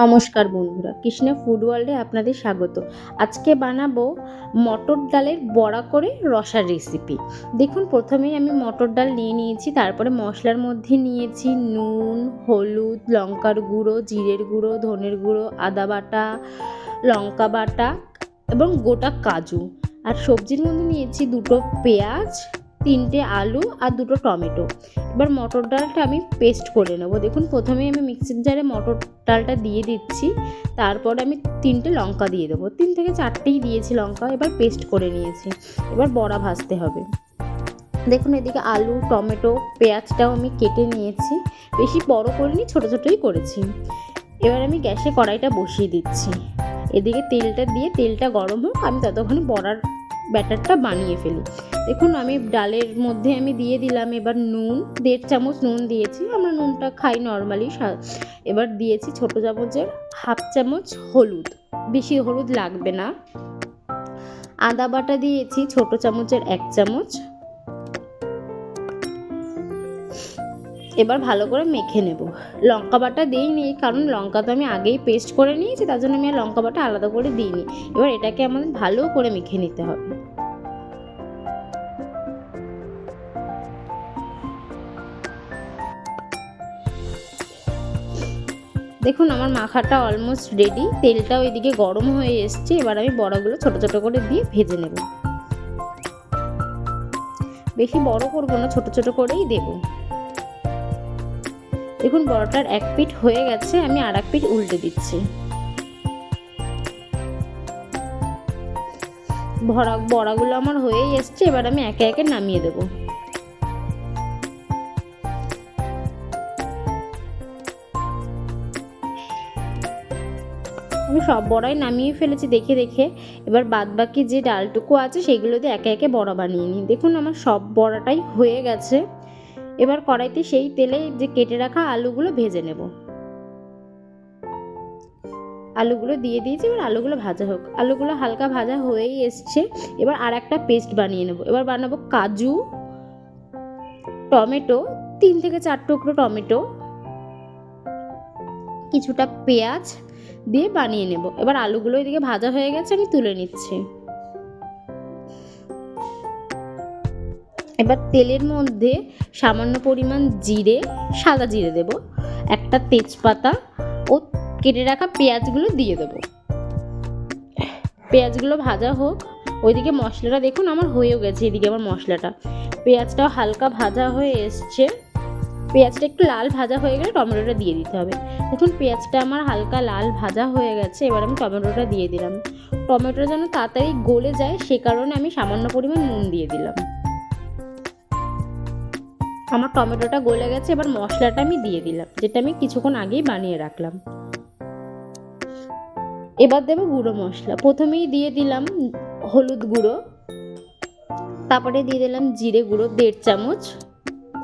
নমস্কার বন্ধুরা, কৃষ্ণা ফুড ওয়ার্ল্ডে আপনাদের স্বাগত। আজকে বানাবো মটর ডালের বড়া করে রসার রেসিপি দেখুন, প্রথমেই আমি মটর ডাল নিয়ে নিয়েছি, তারপরে মশলার মধ্যে নিয়েছি নুন, হলুদ, লঙ্কার গুঁড়ো, জিরের গুঁড়ো, ধনের গুঁড়ো, আদা বাটা, লঙ্কা বাটা এবং গোটা কাজু। আর সবজির মধ্যে নিয়েছি দুটো পেঁয়াজ তিনটে আলু আর দুটো টমেটো। এবার মটর ডালটা আমি পেস্ট করে নেব। দেখুন প্রথমে আমি মিক্সির জারে মটর ডালটা দিয়ে দিচ্ছি। তারপর আমি তিনটে লঙ্কা দিয়ে দেবো। তিন থেকে চারটেই দিয়েছি লঙ্কা, এবার পেস্ট করে নিয়েছি। এবার বড়া ভাজতে হবে। দেখুন, এদিকে আলু, টমেটো, পেঁয়াজটাও আমি কেটে নিয়েছি। বেশি বড় করিনি, ছোটো ছোটোই করেছি। এবার আমি গ্যাসে কড়াইটা বসিয়ে দিচ্ছি। এদিকে তেলটা দিয়ে, তেলটা গরম হোক, আমি ততক্ষণ বড়ার ব্যাটারটা বানিয়ে ফেলি। দেখুন, আমি ডালের মধ্যে আমি দিয়ে দিলাম এবার নুন, দেড় চামচ নুন দিয়েছি। আমরা নুনটা খাই নর্মালি এবার দিয়েছি ছোটো চামচের হাফ চামচ হলুদ। বেশি হলুদ লাগবে না। আদা বাটা দিয়েছি ছোটো চামচের এক চামচ। এবার ভালো করে মেখে নেব। লঙ্কা বাটা দিইনি, কারণ লঙ্কা তো আমি আগেই পেস্ট করে নিয়েছি, তার জন্য আমি আর লঙ্কা বাটা আলাদা করে দিইনি। এবার এটাকে আমাদের ভালো করে মেখে নিতে হবে। দেখুন, আমার মাখাটা অলমোস্ট রেডি তেলটা ওইদিকে গরম হয়ে এসছে, এবার আমি বড়াগুলো ছোট ছোট করে দিয়ে ভেজে নেব। বেশি বড় করব না, ছোট ছোট করেই দেব। দেখুন, বড়টার এক পিঠ হয়ে গেছে, আমি আর এক পিঠ উল্টে দিচ্ছি। ভরা, বড়াগুলো আমার হয়েই এসছে, এবার আমি একে একে নামিয়ে দেবো। আমি সব বড়াই নামিয়ে ফেলেছি দেখে দেখে। এবার বাদ বাকি যে ডালটুকু আছে সেগুলো দিয়ে একে একে বড়া বানিয়ে নিই। দেখুন আমার সব বড়াটাই হয়ে গেছে। এবার কড়াইতে সেই তেলে যে কেটে রাখা আলুগুলো ভেজে নেব। আলুগুলো দিয়ে দিয়েছি, এবার আলুগুলো ভাজা হোক। আলুগুলো হালকা ভাজা হয়েই এসছে। এবার আর একটা পেস্ট বানিয়ে নেব। এবার বানাবো কাজু, টমেটো, তিন থেকে চার টুকরো টমেটো, কিছুটা পেঁয়াজ দিয়ে বানিয়ে নেব। এবার আলুগুলো এদিকে ভাজা হয়ে গেছে, আমি তুলে নিচ্ছি। এবার তেলের মধ্যে সামান্য পরিমাণ জিরে, সাদা জিরে দেব, একটা তেজপাতা ও কেটে রাখা পেঁয়াজগুলো দিয়ে দেব। পেঁয়াজগুলো ভাজা হোক, ওইদিকে মশলাটা দেখুন, আমার হয়েও গেছে এদিকে আমার মশলাটা। পেঁয়াজটাও হালকা ভাজা হয়ে এসছে। পেঁয়াজটা একটু লাল ভাজা হয়ে গেলে টমেটোটা দিয়ে দিতে হবে। দেখুন, পেঁয়াজটা আমার হালকা লাল ভাজা হয়ে গেছে, এবার আমি টমেটোটা দিয়ে দিলাম। টমেটোটা যেন তাড়াতাড়ি গলে যায়, সে কারণে আমি সামান্য পরিমাণ নুন দিয়ে দিলাম। আমার টমেটোটা গলে গেছে, এবার মশলাটা আমি দিয়ে দিলাম, যেটা আমি কিছুক্ষণ আগেই বানিয়ে রাখলাম। এবার দেবো গুঁড়ো মশলা। প্রথমেই দিয়ে দিলাম হলুদ গুঁড়ো, তারপরে দিয়ে দিলাম জিরে গুঁড়ো, দেড় চামচ।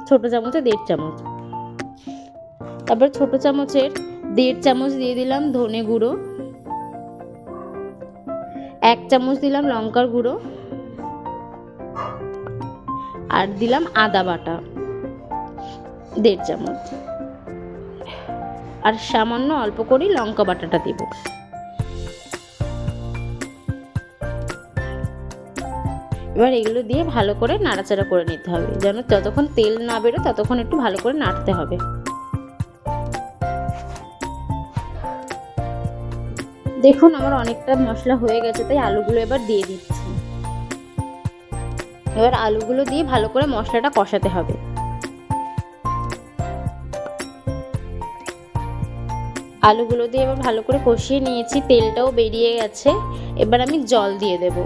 ছোট চামচে দেড় চামচ। তারপর ছোট চামচের দেড় চামচ দিয়ে দিলাম ধনে গুঁড়ো। এক চামচ দিলাম লঙ্কার গুঁড়ো। আর দিলাম আদা বাটা, দেড় চামচ। আর সামান্য অল্প করেই লঙ্কা বাটাটা দেব। এবার এগুলো দিয়ে ভালো করে নাড়াচাড়া করে নিতে হবে। যেন যতক্ষণ তেল না বেরো ততক্ষণ একটু ভালো করে নাড়তে হবে। দেখুন আমার অনেকটা মশলা হয়ে গেছে, তাই আলুগুলো এবার দিয়ে দিচ্ছি। এবার আলুগুলো দিয়ে ভালো করে মশলাটা কষাতে হবে। আলুগুলো দিয়ে এবার ভালো করে কষিয়ে নিয়েছি, তেলটাও বেরিয়ে গেছে। এবার আমি জল দিয়ে দেব।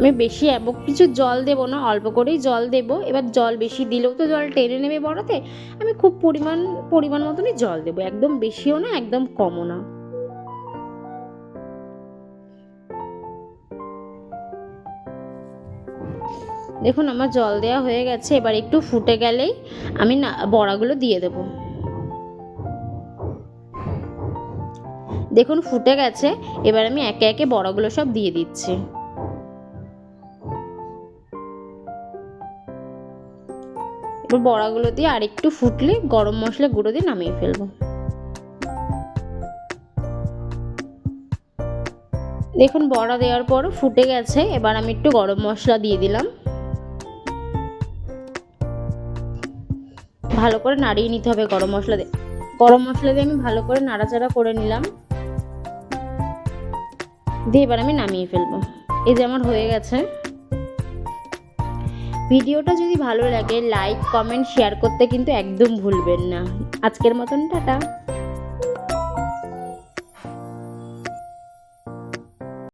আমি বেশি কিছু জল দেব না, অল্প করেই জল দেব। এবার জল বেশি দিলেও তো জল টেনে নেবে বড়াতে। আমি খুব পরিমাণ পরিমাণ মতনই জল দেবো, একদম বেশিও না, একদম কমও না। দেখুন, আমার জল দেওয়া হয়ে গেছে, এবার একটু ফুটে গেলেই আমি না, বড়াগুলো দিয়ে দেব। দেখুন, ফুটে গেছে, এবার আমি একে একে বড়াগুলো সব দিয়ে দিচ্ছি। এবার বড়াগুলো দিয়ে আরেকটু ফুটলে গরম মশলা গুঁড়ো দিয়ে নামিয়ে ফেলব। দেখুন, বড়া দেওয়ার পরও ফুটে গেছে। এবার আমি একটু গরম মশলা দিয়ে দিলাম। ভালো করে নাড়িয়ে নিতে হবে গরম মশলা দিয়ে। গরম মশলা দিয়ে আমি ভালো করে নাড়াচাড়া করে নিলাম। দিয়ে এবার আমি নামিয়ে ফেলব। এই যে আমার হয়ে গেছে। ভিডিওটা যদি ভালো লাগে লাইক কমেন্ট শেয়ার করতে কিন্তু একদম ভুলবেন না। আজকের মতন, টাটা।